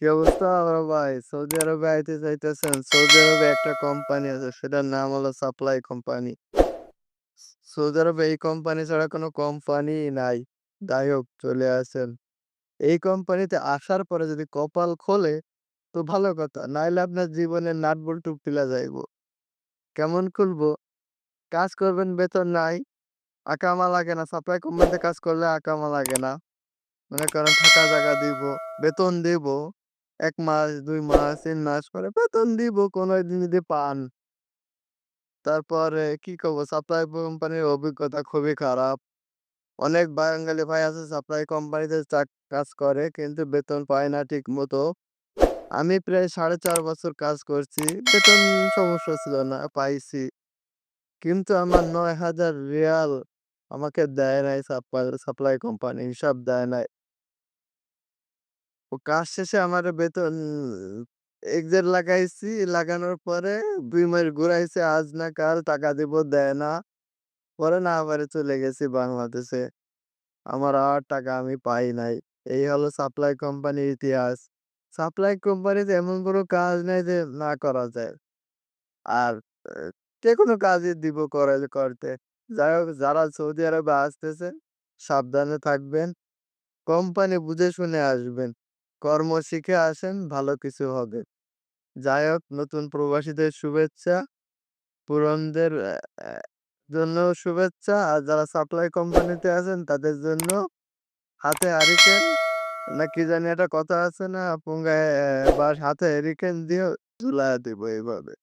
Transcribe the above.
কি অবস্থা একটা কোম্পানি কোম্পানি। সৌদি এই কোম্পানি ছাড়া কোনো কোম্পানিতে আসার পরে যদি কপাল খোলে তো ভালো কথা। নাইলে আপনার জীবনের নাট বল্টু খুইলা যাইবো। কেমন খুলবো? কাজ করবেন বেতন নাই। আকামা লাগে না। সাপ্লাই কোম্পানিতে কাজ করলে আকামা লাগে না। মনে করেন থাকা জায়গা দিব, বেতন দিব। ১ মাস, দুই মাস, তিন মাস পরে বেতন দিব কোন দিন যদি পান। তারপরে কি কব সাপ্লাই কোম্পানির অভিজ্ঞতা খুবই খারাপ। অনেক বাঙালি ভাই আছে সাপ্লাই কোম্পানিতে কাজ করে কিন্তু বেতন পায় না ঠিক মতো আমি প্রায় ৪.৫ বছর কাজ করছি। বেতন সমস্যা ছিল না, পাইছি। কিন্তু আমার ৯০০০ রিয়াল আমাকে দেয় নাই সাপ্লাই সাপ্লাই কোম্পানি হিসাব দেয় নাই। ও কাজ শেষে আমার বেতন এক্সের লাগাইছি। লাগানোর পরে ২ মাস ঘুরাইছে, আজ না কাল টাকা দিব, দেয় না। পরে না পারে চলে গেছি বাংলাদেশে। আমার আর টাকা আমি পাই নাই। এই হলো সাপ্লাই কোম্পানির ইতিহাস। সাপ্লাই কোম্পানিতে এমন কোনো কাজ নাই যে না করা যায়। আর যেকোনো কাজই দিব করে, করতে। যাই হোক, যারা সৌদি আরবে আসতেছে, সাবধানে থাকবেন। কোম্পানি বুঝে শুনে আসবেন। কর্ম শিখে আসেন, ভালো কিছু হবে। যাই হোক নতুন প্রবাসীদের শুভেচ্ছা। পুরনদের, এ শুভেচ্ছা। আর যারা সাপ্লাই কোম্পানিতে আছেন, তাদের জন্য হাতে হারিকেন, না কি জানি একটা কথা আছে না? পুঙ্গায় বা হাতে হারিকেন দিয়ে ঝুলা দিব এইভাবে।